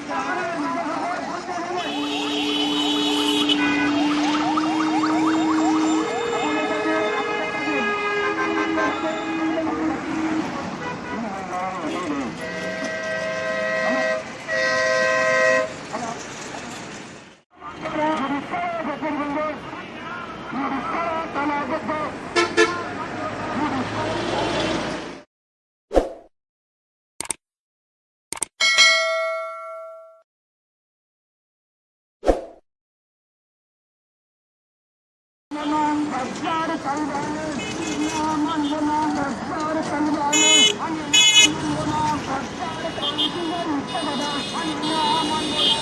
Santa. கற்பாடு கல்வாயே நாம் அஞ்சனாம் கற்பாடு கல்வாயே அஞ்சனாம் கற்பாடு கல்வாயே உட்படதான் அஞ்சனாம் அஞ்சனாம்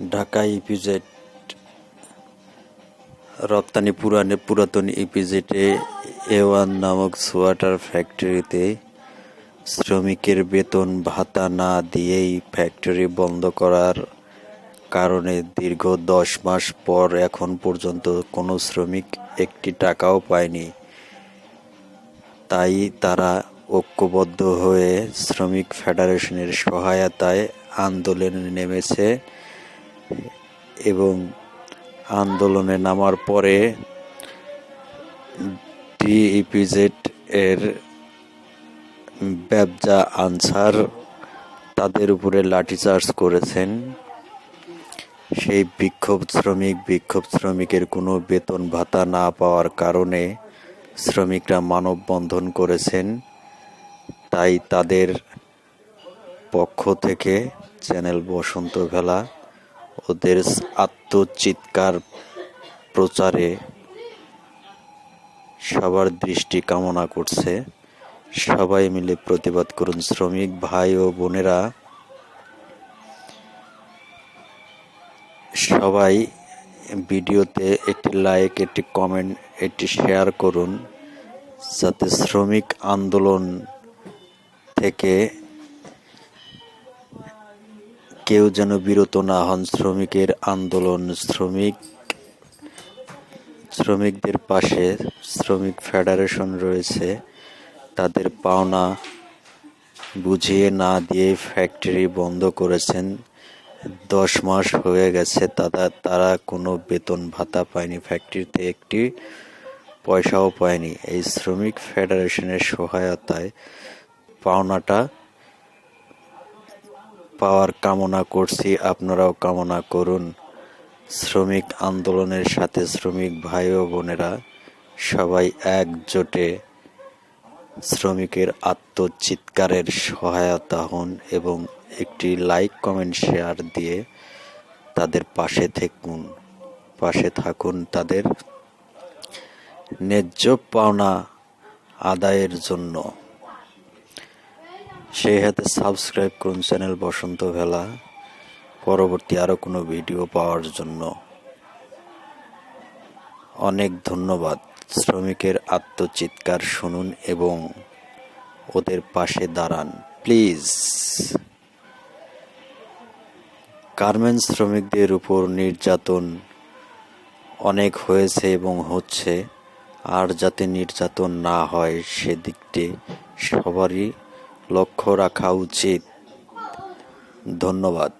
Dhaka EPZ রপ্তানি পুরানে পুরাতন ইপিজেটে এ ওয়ান নামক সোয়াটার ফ্যাক্টরিতে শ্রমিকের বেতন ভাতা না দিয়েই ফ্যাক্টরি বন্ধ করার কারণে দীর্ঘ দশ মাস পর এখন পর্যন্ত কোনো শ্রমিক একটি টাকাও পায়নি। তাই তারা ঐক্যবদ্ধ হয়ে শ্রমিক ফেডারেশনের সহায়তায় আন্দোলনে নেমেছে। এবং আন্দোলনে নামার পরে ডিইপিজেড এর ব্যবজা আনসার তাদের উপরে লাঠিচার্জ করেছেন। সেই বিক্ষোভ শ্রমিক, বিক্ষোভ শ্রমিকের কোনো বেতন ভাতা না পাওয়ার কারণে শ্রমিকরা মানববন্ধন করেছেন। তাই তাদের পক্ষ থেকে চ্যানেল বসন্ত ভেলা ওদের আত্মচিৎকার প্রচারে সবার দৃষ্টি কামনা করছে। সবাই মিলে প্রতিবাদ করুন শ্রমিক ভাই ও বোনেরা। সবাই ভিডিওতে একটি লাইক একটি কমেন্ট একটি শেয়ার করুন। যাতে শ্রমিক আন্দোলন থেকে কেউ যেন বিরত না হন শ্রমিকের আন্দোলন। শ্রমিক শ্রমিকদের পাশে শ্রমিক ফেডারেশন রয়েছে। তাদের পাওনা বুঝিয়ে না দিয়ে ফ্যাক্টরি বন্ধ করেছেন। দশ মাস হয়ে গেছে তারা তারা কোনো বেতন ভাতা পায়নি। ফ্যাক্টরিতে একটি পয়সাও পায়নি। এই শ্রমিক ফেডারেশনের সহায়তায় পাওনাটা পাওয়ার কামনা করছি, আপনারাও কামনা করুন। শ্রমিক আন্দোলনের সাথে শ্রমিক ভাই ও বোনেরা সবাই একজোটে শ্রমিকের আত্মচিৎকারের সহায়তা হন এবং একটি লাইক কমেন্ট শেয়ার দিয়ে তাদের পাশে থাকুন পাশে থাকুন তাদের ন্যায্য পাওনা আদায়ের জন্য। সেই হাতে সাবস্ক্রাইব করুন চ্যানেল বসন্ত ভেলা। পরবর্তী আরও কোনো ভিডিও পাওয়ার জন্য অনেক ধন্যবাদ। শ্রমিকের আত্মচিৎকার শুনুন এবং ওদের পাশে দাঁড়ান। প্লিজ। গার্মেন্টস শ্রমিকদের উপর নির্যাতন অনেক হয়েছে এবং হচ্ছে। আর যাতে নির্যাতন না হয় সেদিকটি সবারই লক্ষ্য রাখা উচিত। ধন্যবাদ।